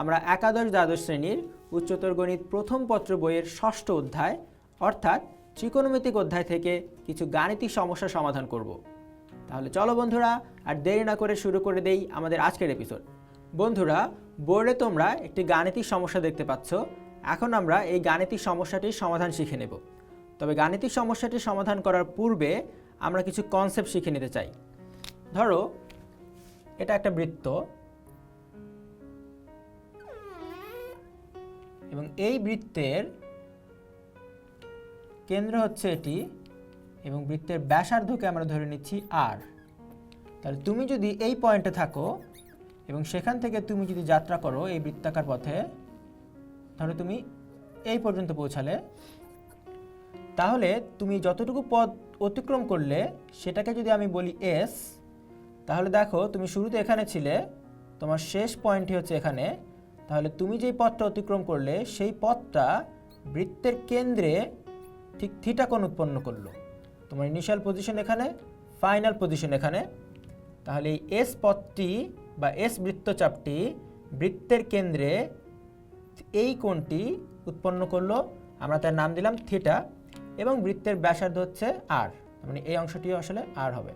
আমরা একাদশ দ্বাদশ শ্রেণির উচ্চতর গণিত প্রথম পত্র বইয়ের ষষ্ঠ অধ্যায়, অর্থাৎ ত্রিকোণমিতিক অধ্যায় থেকে কিছু গাণিতিক সমস্যা সমাধান করব। তাহলে চলো বন্ধুরা, আর দেরি না করে শুরু করে দেই আমাদের আজকের এপিসোড বন্ধুরা, বোর্ডে তোমরা একটি গাণিতিক সমস্যা দেখতে পাচ্ছ। এখন আমরা এই গাণিতিক সমস্যাটির সমাধান শিখে নেব। তবে গাণিতিক সমস্যাটির সমাধান করার পূর্বে আমরা কিছু কনসেপ্ট শিখে নিতে চাই। ধরো, এটা একটা বৃত্ত। এবং এই বৃত্তের কেন্দ্র হচ্ছে এটি এবং বৃত্তের ব্যাসার্ধকে আমরা ধরে নিচ্ছি আর তাহলে তুমি যদি এই পয়েন্টে থাকো এবং সেখান থেকে তুমি যদি যাত্রা করো এই বৃত্তাকার পথে ধরো তুমি এই পর্যন্ত পৌঁছালে। তাহলে তুমি যতটুকু পথ অতিক্রম করলে সেটাকে যদি আমি বলি এস তাহলে দেখো তুমি শুরুতে এখানে ছিলে, তোমার শেষ পয়েন্টটি হচ্ছে এখানে। তাহলে তুমি যেই পথটা অতিক্রম করলে, সেই পথটা বৃত্তের কেন্দ্রে ঠিক থিটা কোণ উৎপন্ন করল। তোমার ইনিশিয়াল পজিশন এখানে ফাইনাল পজিশন এখানে। তাহলে এই এস পথটি বা এস বৃত্তচাপটি বৃত্তের কেন্দ্রে এই কোণটি উৎপন্ন করল। আমরা তার নাম দিলাম থিটা এবং বৃত্তের ব্যাসার্ধ হচ্ছে আর মানে এই অংশটি আসলে আর হবে।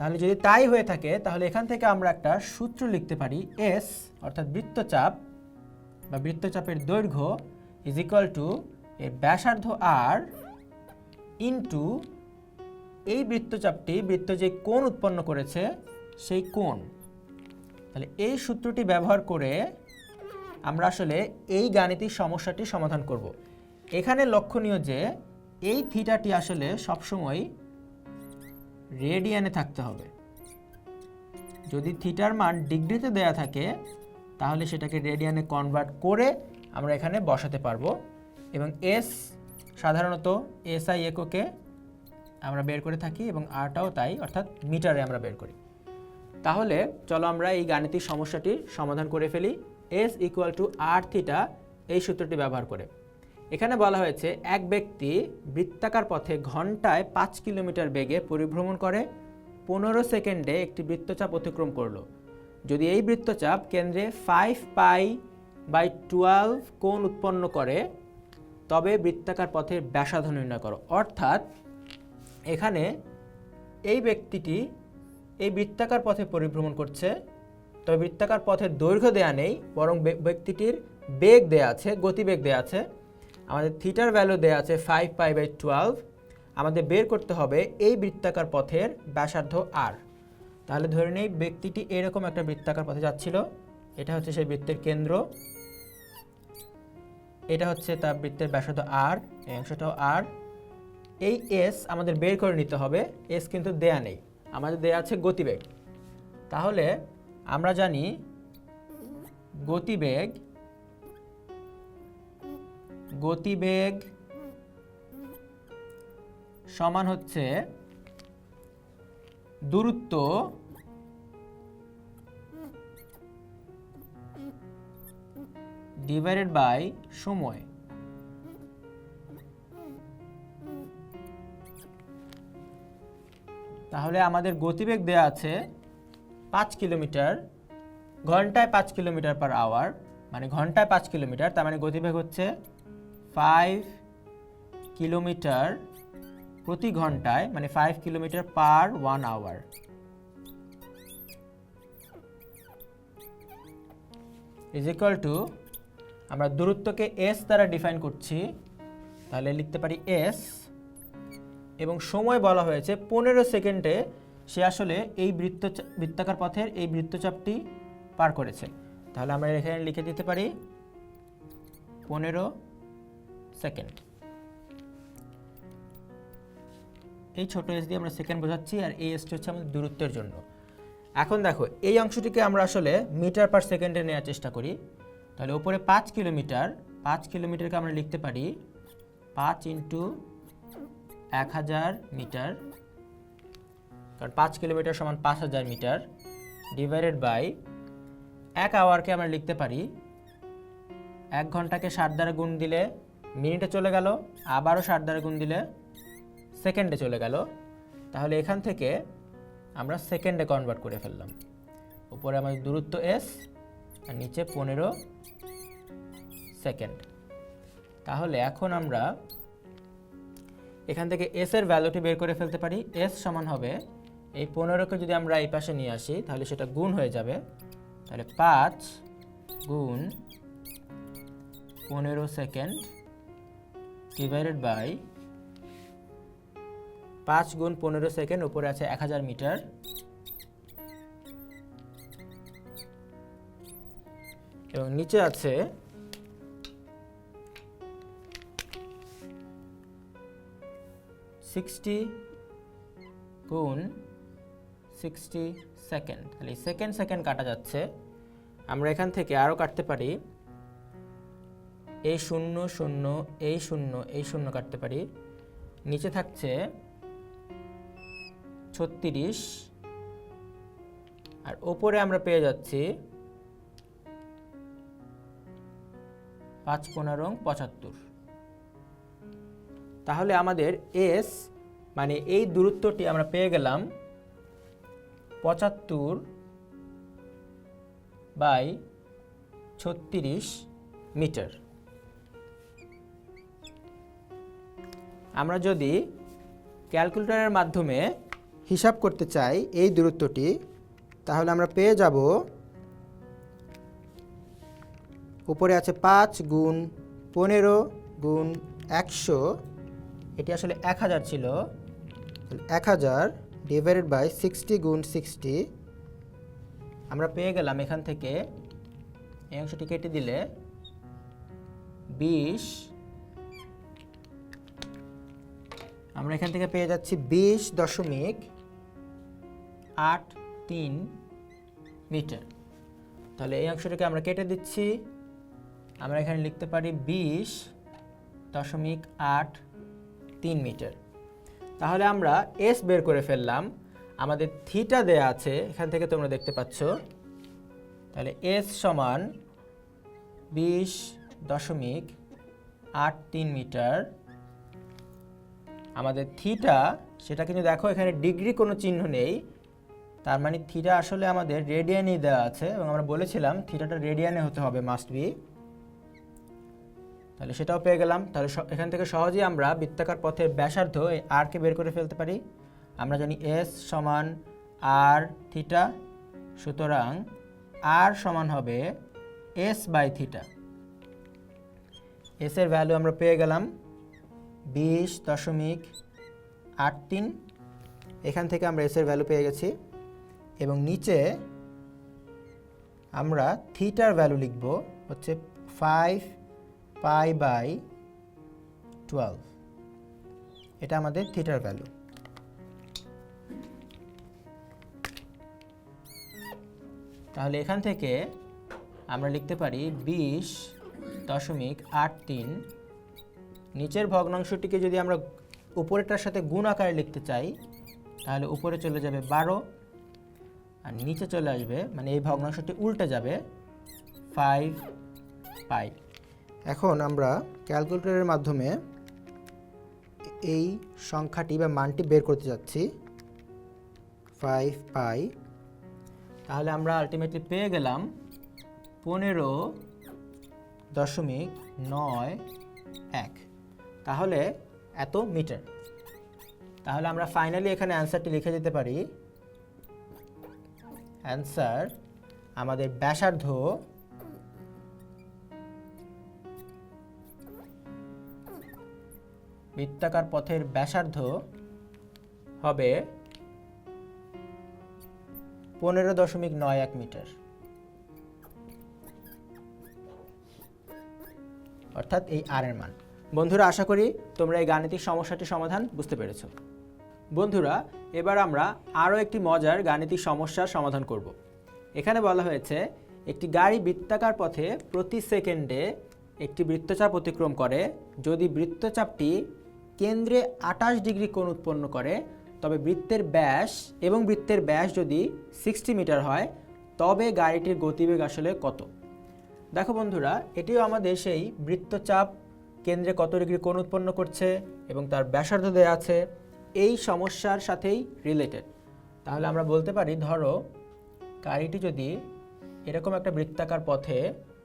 তাহলে যদি তাই হয়ে থাকে, তাহলে এখান থেকে আমরা একটা সূত্র লিখতে পারি এস অর্থাৎ বৃত্তচাপ, বা বৃত্তচাপের দৈর্ঘ্য ইজ ইকুয়াল টু এর ব্যাসার্ধ আর ইনটু এই বৃত্তচাপটি, বৃত্ত যে কোণ উৎপন্ন করেছে, সেই কোণ। তাহলে এই সূত্রটি ব্যবহার করে আমরা আসলে এই গাণিতিক সমস্যাটি সমাধান করব। এখানে লক্ষণীয় যে, এই থিটাটি আসলে সবসময় রেডিয়ানে থাকতে হবে। যদি থিটার মান ডিগ্রিতে দেয়া থাকে, তাহলে সেটাকে রেডিয়ানে কনভার্ট করে আমরা এখানে বসাতে পারব এবং এস সাধারণত এস এসআই এককে আমরা বের করে থাকি এবং আরটাও তাই, অর্থাৎ মিটারে আমরা বের করি। তাহলে চলো আমরা এই গাণিতিক সমস্যাটির সমাধান করে ফেলি। S equal to R theta এই সূত্রটি ব্যবহার করে। এখানে বলা হয়েছে, এক ব্যক্তি বৃত্তাকার পথে ঘন্টায় পাঁচ কিলোমিটার বেগে পরিভ্রমণ করে, পনেরো সেকেন্ডে একটি বৃত্তচাপ অতিক্রম করল। যদি এই বৃত্তচাপ কেন্দ্রে ফাইভ পাই বাই টুয়েলভ কোণ উৎপন্ন করে, তবে বৃত্তাকার পথের ব্যাসার্ধ নির্ণয় করো। অর্থাৎ, এখানে এই ব্যক্তিটি এই বৃত্তাকার পথে পরিভ্রমণ করছে, তবে বৃত্তাকার পথের দৈর্ঘ্য দেয়া নেই, বরং ব্যক্তিটির বেগ দেয়া আছে, গতিবেগ দেয়া আছে। আমাদের থিটার ভ্যালু দেয়া আছে ফাইভ পাই বাই টুয়েলভ আমাদের বের করতে হবে এই বৃত্তাকার পথের ব্যাসার্ধ আর তাহলে ধরে নেই ব্যক্তিটি এরকম একটা বৃত্তাকার পথে যাচ্ছিল। এটা হচ্ছে সেই বৃত্তের কেন্দ্র। এটা হচ্ছে তার বৃত্তের ব্যাসার্ধ আর এই অংশটাও আর এই এস আমাদের বের করে নিতে হবে এস কিন্তু দেয়া নেই। আমাদের দেয়া আছে গতিবেগ। তাহলে আমরা জানি গতিবেগ গতিবেগ সমান হচ্ছে দূরত্ব ডিভাইডেড বাই সময়। তাহলে আমাদের গতিবেগ দেয়া আছে পাঁচ কিলোমিটার, ঘন্টায় পাঁচ কিলোমিটার পার আওয়ার মানে ঘন্টায় পাঁচ কিলোমিটার, তার মানে গতিবেগ হচ্ছে ফাইভ কিলোমিটার প্রতি ঘন্টায় মানে five kilometre per one hour is equal to আমরা দূরত্বকে এস দ্বারা ডিফাইন করছি, তাহলে লিখতে পারি এস এবং সময় বলা হয়েছে পনেরো সেকেন্ডে সে আসলে এই বৃত্ত, বৃত্তাকার পথের এই বৃত্তচাপটি পার করেছে। তাহলে আমরা এখানে লিখে দিতে পারি পনেরো সেকেন্ড। এই ছোট এস দিয়ে আমরা সেকেন্ড বোঝাচ্ছি আর এই এসটি হচ্ছে আমাদের দূরত্বের জন্য। এখন দেখো, এই অংশটিকে আমরা আসলে মিটার পার সেকেন্ডে নেওয়ার চেষ্টা করি। তাহলে ওপরে পাঁচ কিলোমিটার, পাঁচ কিলোমিটারকে আমরা লিখতে পারি পাঁচ ইন্টু এক হাজার মিটার, কারণ পাঁচ কিলোমিটার সমান পাঁচ হাজার মিটার ডিভাইডেড বাই এক আওয়ারকে আমরা লিখতে পারি। এক ঘন্টাকে ষাট দ্বারা গুণ দিলে মিনিটে চলে গেল, আবারও ষাট দ্বারা গুণ দিলে সেকেন্ডে চলে গেল। তাহলে এখান থেকে আমরা সেকেন্ডে কনভার্ট করে ফেললাম। উপরে আমাদের দূরত্ব এস আর নিচে পনেরো সেকেন্ড। তাহলে এখন আমরা এখান থেকে এস এর ভ্যালুটি বের করে ফেলতে পারি। এস সমান হবে, এই পনেরোকে যদি আমরা এই পাশে নিয়ে আসি, তাহলে সেটা গুণ হয়ে যাবে। তাহলে পাঁচ গুণ পনেরো সেকেন্ড ডিভাইডেড বাই পাঁচ গুণ পনেরো সেকেন্ড, উপরে আছে এক হাজার মিটার। এবং নিচে আছে সিক্সটি গুণ সিক্সটি সেকেন্ড। তাহলে সেকেন্ড সেকেন্ড কাটা যাচ্ছে। আমরা এখান থেকে আরও কাটতে পারি। এই শূন্য শূন্য, এই শূন্য এই শূন্য কাটতে পারি। নিচে থাকছে ছত্রিশ। আর ওপরে আমরা পেয়ে যাচ্ছি পাঁচ পনেরো পঁচাত্তর। তাহলে আমাদের এস মানে এই দূরত্বটি আমরা পেয়ে গেলাম পঁচাত্তর বাই ছত্রিশ মিটার। আমরা যদি ক্যালকুলেটরের মাধ্যমে হিসাব করতে চাই এই দূরত্বটি, তাহলে আমরা পেয়ে যাব উপরে আছে পাঁচ গুণ পনেরো গুণ একশো। এটি আসলে এক হাজার ছিল। এক হাজার ডিভাইডেড বাই সিক্সটি গুণ সিক্সটি আমরা পেয়ে গেলাম এখান থেকে, এই অংশটি কেটে দিলে বিশ আমরা এখান থেকে পেয়ে যাচ্ছি বিশ দশমিক আট তিন মিটার। তাহলে এই অংশটাকে আমরা কেটে দিচ্ছি। আমরা এখানে লিখতে পারি বিশ দশমিক আট তিন মিটার। তাহলে আমরা এস বের করে ফেললাম। আমাদের থিটা দেয়া আছে, এখান থেকে তোমরা দেখতে পাচ্ছ। তাহলে এস সমান বিশ দশমিক আট তিন মিটার আমাদের থিটা সেটা কিন্তু দেখো এখানে ডিগ্রি কোনো চিহ্ন নেই। তার মানে থিটা আসলে আমাদের রেডিয়ানেই দেওয়া আছে এবং আমরা বলেছিলাম থিটাটা রেডিয়ানে হতে হবে মাস্ট বি তাহলে সেটাও পেয়ে গেলাম। তাহলে এখান থেকে সহজেই আমরা বৃত্তাকার পথের ব্যাসার্ধ এই আরকে বের করে ফেলতে পারি। আমরা জানি এস সমান আর থিটা, সুতরাং আর সমান হবে এস বাই থিটা। এসের ভ্যালু আমরা পেয়ে গেলাম। বিশ দশমিক আট তিন। এখান থেকে আমরা এসের ভ্যালু পেয়ে গেছি। এবং নিচে আমরা থিটার ভ্যালু লিখব হচ্ছে ফাইভ পাই বাই টুয়েলভ এটা আমাদের থিটার ভ্যালু তাহলে এখান থেকে আমরা লিখতে পারি বিশ দশমিক আট তিন নিচের ভগ্নাংশটিকে যদি আমরা উপরেরটার সাথে গুণ আকারে লিখতে চাই, তাহলে উপরে চলে যাবে বারো, আর নিচে চলে আসবে মানে এই ভগ্নাংশটি উল্টে যাবে ফাইভ পাই এখন আমরা ক্যালকুলেটরের মাধ্যমে এই সংখ্যাটি বা মানটি বের করতে যাচ্ছি ফাইভ পাই তাহলে আমরা আলটিমেটলি পেয়ে গেলাম পনেরো দশমিক নয় এক। তাহলে এত মিটার। তাহলে আমরা ফাইনালি এখানে অ্যান্সারটি লিখে দিতে পারি। অ্যান্সার আমাদের ব্যাসার্ধ বৃত্তাকার পথের ব্যাসার্ধ হবে পনেরো দশমিক নয় এক মিটার। অর্থাৎ এই আর এর মান। বন্ধুরা, আশা করি তোমরা এই গাণিতিক সমস্যাটির সমাধান বুঝতে পেরেছ। বন্ধুরা, এবার আমরা আরও একটি মজার গাণিতিক সমস্যার সমাধান করব। এখানে বলা হয়েছে, একটি গাড়ি বৃত্তাকার পথে প্রতি সেকেন্ডে একটি বৃত্তচাপ অতিক্রম করে। যদি বৃত্তচাপটি কেন্দ্রে আঠাশ ডিগ্রি কোণ উৎপন্ন করে, তবে বৃত্তের ব্যাস এবং বৃত্তের ব্যাস যদি সিক্সটি মিটার হয়, তবে গাড়িটির গতিবেগ আসলে কত? দেখো বন্ধুরা, এটিও আমাদের সেই বৃত্তচাপ কেন্দ্রে কত ডিগ্রি কোণ উৎপন্ন করছে এবং তার ব্যাসার্ধ দেওয়া আছে, এই সমস্যার সাথেই রিলেটেড তাহলে আমরা বলতে পারি, ধরো, গাড়িটি যদি এরকম একটা বৃত্তাকার পথে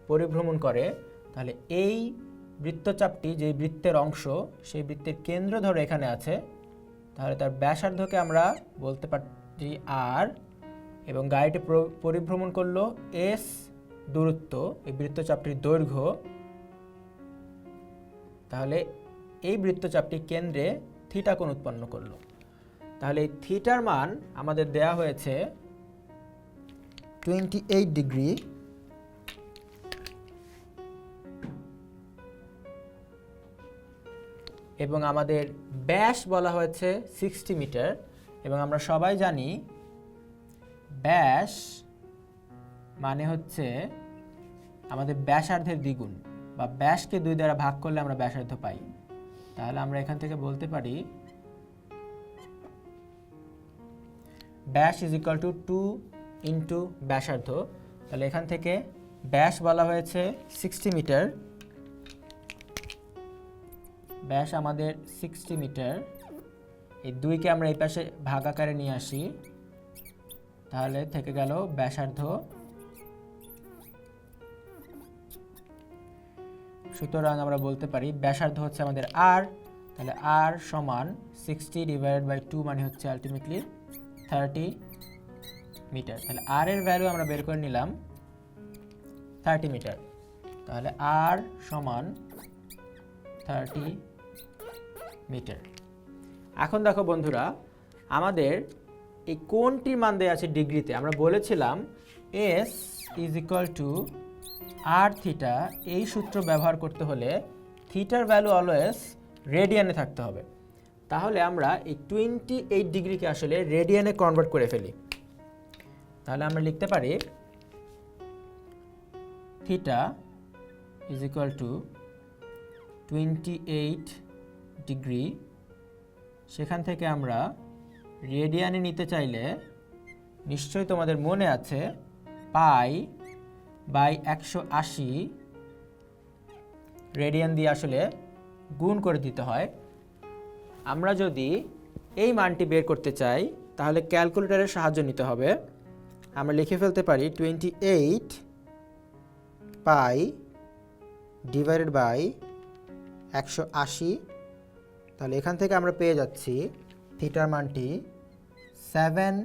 পরিভ্রমণ করে, তাহলে এই বৃত্তচাপটি যে বৃত্তের অংশ, সেই বৃত্তের কেন্দ্র ধরো এখানে আছে, তাহলে তার ব্যাসার্ধকে আমরা বলতে পারি আর এবং গাড়িটি পরিভ্রমণ করল এস দূরত্ব, এই বৃত্তচাপটির দৈর্ঘ্য তাহলে এই বৃত্তচাপটি কেন্দ্রে থিটা কোণ উৎপন্ন করল। তাহলে এই থিটার মান আমাদের দেয়া হয়েছে টোয়েন্টি এইট ডিগ্রি এবং আমাদের ব্যাস বলা হয়েছে সিক্সটি মিটার এবং আমরা সবাই জানি ব্যাস মানে হচ্ছে আমাদের ব্যাসার্ধের দ্বিগুণ। বা ব্যাসকে দুই দ্বারা ভাগ করলে আমরা ব্যাসার্ধ পাই। তাহলে আমরা এখান থেকে বলতে পারি, ব্যাস is equal to two into ব্যাসার্ধ। তাহলে এখান থেকে ব্যাস বলা হয়েছে সিক্সটি মিটার ব্যাস আমাদের সিক্সটি মিটার এই দুইকে আমরা এই পাশে ভাগ আকারে নিয়ে আসি। তাহলে থেকে গেল ব্যাসার্ধ। সুতরাং আমরা বলতে পারি ব্যাসার্ধ হচ্ছে আমাদের আর তাহলে আর সমান সিক্সটি ডিভাইডেড বাই টু মানে হচ্ছে আলটিমেটলি থার্টি মিটার তাহলে আর এর ভ্যালু আমরা বের করে নিলাম থার্টি মিটার তাহলে আর সমান থার্টি মিটার এখন দেখো বন্ধুরা, আমাদের এই কোনটির মান দেওয়া আছে ডিগ্রিতে আমরা বলেছিলাম S is equal to R theta এই সূত্র ব্যবহার করতে হলে থিটার ভ্যালু অলওয়েজ রেডিয়ানে থাকতে হবে। তাহলে আমরা এই টোয়েন্টি এইট ডিগ্রিকে আসলে রেডিয়ানে কনভার্ট করে ফেলি। তাহলে আমরা লিখতে পারি theta is equal to twenty eight degree সেখান থেকে আমরা রেডিয়ানে নিতে চাইলে নিশ্চয়ই তোমাদের মনে আছে পাই বাই একশো আশি রেডিয়ান দিয়ে আসলে গুণ করে দিতে হয়। আমরা যদি এই মানটি বের করতে চাই, তাহলে ক্যালকুলেটরের সাহায্য নিতে হবে। আমরা লিখে ফেলতে পারি twenty eight pi divided by একশো আশি। তাহলে এখান থেকে আমরা পেয়ে যাচ্ছি থিটার মানটি seven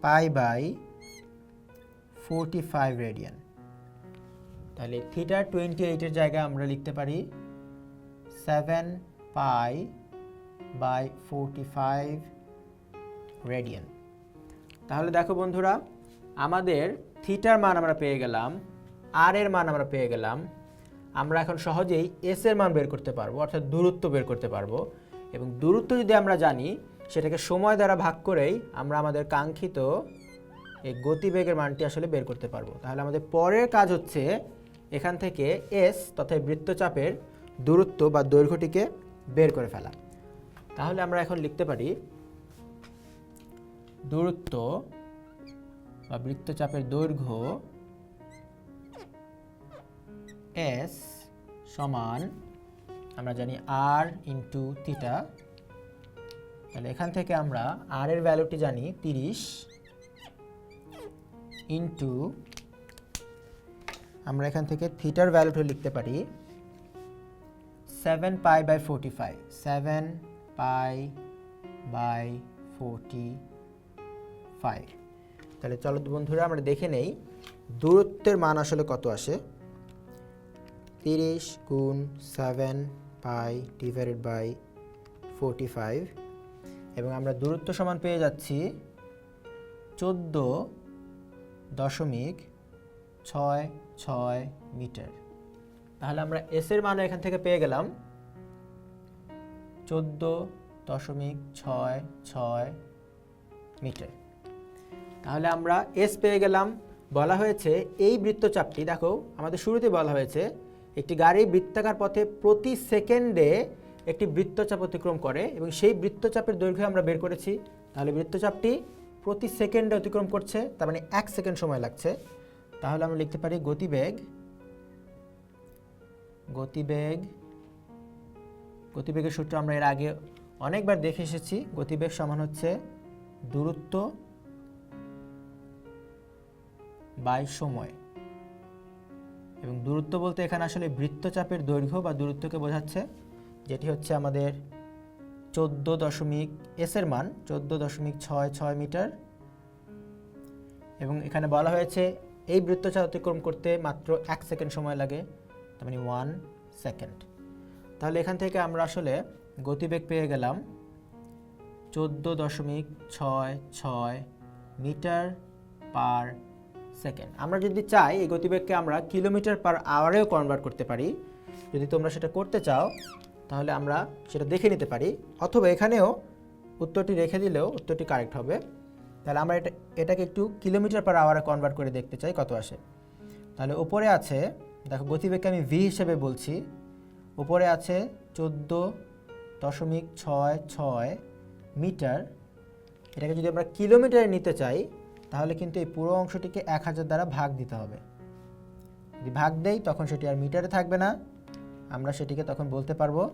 pi by forty five radian তাহলে থিটার টোয়েন্টি এইটের জায়গায় আমরা লিখতে পারি seven pi by forty five radian তাহলে দেখো বন্ধুরা, আমাদের থিটার মান আমরা পেয়ে গেলাম আর এর মান আমরা পেয়ে গেলাম, আমরা এখন সহজেই এস এর মান বের করতে পারব, অর্থাৎ দূরত্ব বের করতে পারব, এবং দূরত্ব যদি আমরা জানি, সেটাকে সময় দ্বারা ভাগ করেই আমরা আমাদের কাঙ্ক্ষিত এই গতিবেগের মানটি আসলে বের করতে পারব। তাহলে আমাদের পরের কাজ হচ্ছে এখান থেকে এস তথা বৃত্তচাপের দূরত্ব বা দৈর্ঘ্যটিকে বের করে ফেলা। তাহলে আমরা এখন লিখতে পারি দূরত্ব বা বৃত্তচাপের দৈর্ঘ্য এস সমান, আমরা জানি আর ইন্টু থিটা তাহলে এখান থেকে আমরা আর এর ভ্যালুটি জানি তিরিশ। ইন্টু আমরা এখান থেকে থিটার ভ্যালুটি লিখতে পারি seven pi by forty five seven pi by forty five তাহলে চলো বন্ধুরা আমরা দেখে নেই দূরত্বের মান আসলে কত আসে। তিরিশ গুণ seven pi divided by forty five এবং আমরা দূরত্ব সমান পেয়ে যাচ্ছি চোদ্দ দশমিক ছয় ছয় মিটার। তাহলে আমরা এস এর মান এখান থেকে পেয়ে গেলাম। চোদ্দ দশমিক ছয় ছয় মিটার। তাহলে আমরা এস পেয়ে গেলাম। বলা হয়েছে এই বৃত্তচাপটি, দেখো, আমাদের শুরুতে বলা হয়েছে, একটি গাড়ি বৃত্তাকার পথে প্রতি সেকেন্ডে একটি বৃত্তচাপ অতিক্রম করে এবং সেই বৃত্তচাপের দৈর্ঘ্য আমরা বের করেছি। তাহলে বৃত্তচাপটি প্রতি সেকেন্ডে অতিক্রম করছে, তার মানে এক সেকেন্ড সময় লাগছে। তাহলে আমরা লিখতে পারি গতিবেগ গতিবেগ, গতিবেগের সূত্র আমরা এর আগে অনেকবার দেখে এসেছি। গতিবেগ সমান হচ্ছে দূরত্ব বাই সময়। এবং দূরত্ব বলতে এখানে আসলে বৃত্তচাপের দৈর্ঘ্য বা দূরত্বকে বোঝাচ্ছে, যেটি হচ্ছে আমাদের চোদ্দ দশমিক এসের মান চোদ্দ দশমিক ছয় ছয় মিটার। এবং এখানে বলা হয়েছে এই বৃত্তচাপ অতিক্রম করতে মাত্র এক সেকেন্ড সময় লাগে, তার মানে ওয়ান সেকেন্ড তাহলে এখান থেকে আমরা আসলে গতিবেগ পেয়ে গেলাম চোদ্দ দশমিক ছয় ছয় মিটার পার সেকেন্ড। আমরা যদি চাই এই গতিবেগকে আমরা কিলোমিটার পার আওয়ারেও কনভার্ট করতে পারি, যদি তোমরা সেটা করতে চাও তাহলে আমরা সেটা দেখে নিতে পারি। অথবা এখানেও উত্তরটি রেখে দিলেও উত্তরটি কারেক্ট হবে। তাহলে আমরা এটা, এটাকে একটু কিলোমিটার পার আওয়ারে কনভার্ট করে দেখতে চাই কত আসে। তাহলে উপরে আছে, দেখো গতিবেগকে আমি ভি হিসেবে বলছি। উপরে আছে চোদ্দ দশমিক ছয় ছয় মিটার। এটাকে যদি আমরা কিলোমিটারে নিতে চাই, তাহলে কিন্তু এই পুরো অংশটিকে এক হাজার দ্বারা ভাগ দিতে হবে। যদি ভাগ দেই, তখন সেটি আর মিটারে থাকবে না। আমরা সেটিকে তখন বলতে পারব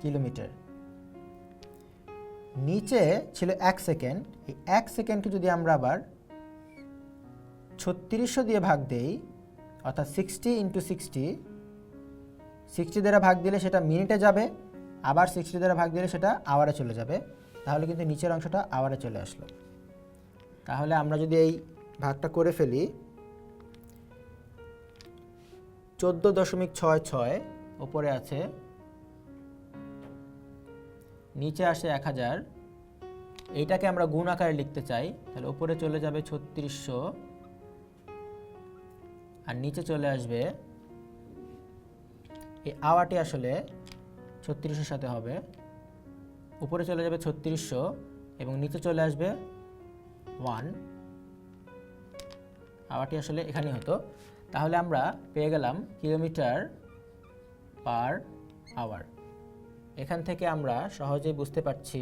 কিলোমিটার। নিচে ছিল এক সেকেন্ড। এই এক সেকেন্ডকে যদি আমরা আবার ছত্রিশশো দিয়ে ভাগ দেই, অর্থাৎ সিক্সটি ইন্টু সিক্সটি সিক্সটি দ্বারা ভাগ দিলে সেটা মিনিটে যাবে, আবার সিক্সটি দ্বারা ভাগ দিলে সেটা আওয়ারে চলে যাবে। তাহলে কিন্তু নিচের অংশটা আওয়ারে চলে আসলো। তাহলে আমরা যদি এই ভাগটা করে ফেলি চোদ্দ দশমিক ছয় ছয়, ওপরে আছে। নিচে আসে এক হাজার। এইটাকে আমরা গুণ আকারে লিখতে চাই। তাহলে উপরে চলে যাবে ছত্রিশশো। আর নিচে চলে আসবে, এই আওয়াটি আসলে ছত্রিশশোর সাথে হবে। উপরে চলে যাবে ছত্রিশশো এবং নিচে চলে আসবে ওয়ান। আওয়ারটি আসলে এখানেই হতো। তাহলে আমরা পেয়ে গেলাম কিলোমিটার পার আওয়ার। এখান থেকে আমরা সহজেই বুঝতে পারছি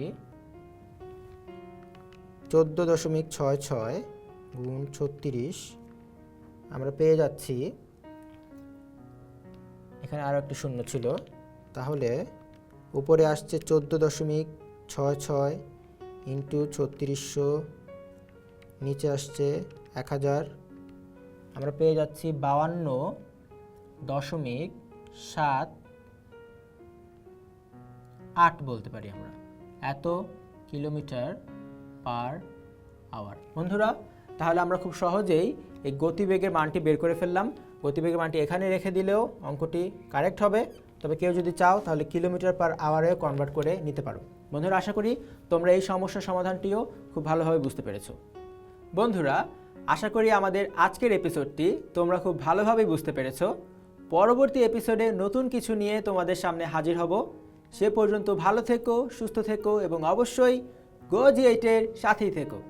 চোদ্দ দশমিক ছয় ছয় গুণ ছত্রিশ। আমরা পেয়ে যাচ্ছি, এখানে আরও একটি শূন্য ছিল, তাহলে উপরে আসছে চোদ্দ দশমিক ছয় ছয় ইন্টু ছত্রিশশো, নিচে আসছে এক হাজার আমরা পেয়ে যাচ্ছি বাউান্ন দশমিক সাত আট বলতে পারি আমরা। এত কিলোমিটার পার আওয়ার। বন্ধুরা, তাহলে আমরা খুব সহজেই এই গতিবেগের মানটি বের করে ফেললাম। গতিবেগের মানটি এখানে রেখে দিলেও অঙ্কটি কারেক্ট হবে। তবে কেউ যদি চাও, তাহলে কিলোমিটার পার আওয়ারেও কনভার্ট করে নিতে পারো। বন্ধুরা, আশা করি তোমরা এই সমস্যার সমাধানটিও খুব ভালোভাবে বুঝতে পেরেছ। বন্ধুরা আশা করি আমাদের আজকের এপিসোডটি তোমরা খুব ভালোভাবে বুঝতে পেরেছ। পরবর্তী এপিসোডে নতুন কিছু নিয়ে তোমাদের সামনে হাজির হব। সে পর্যন্ত ভালো থেকো, সুস্থ থেকো এবং অবশ্যই গো জি এইটের সাথেই থেকো।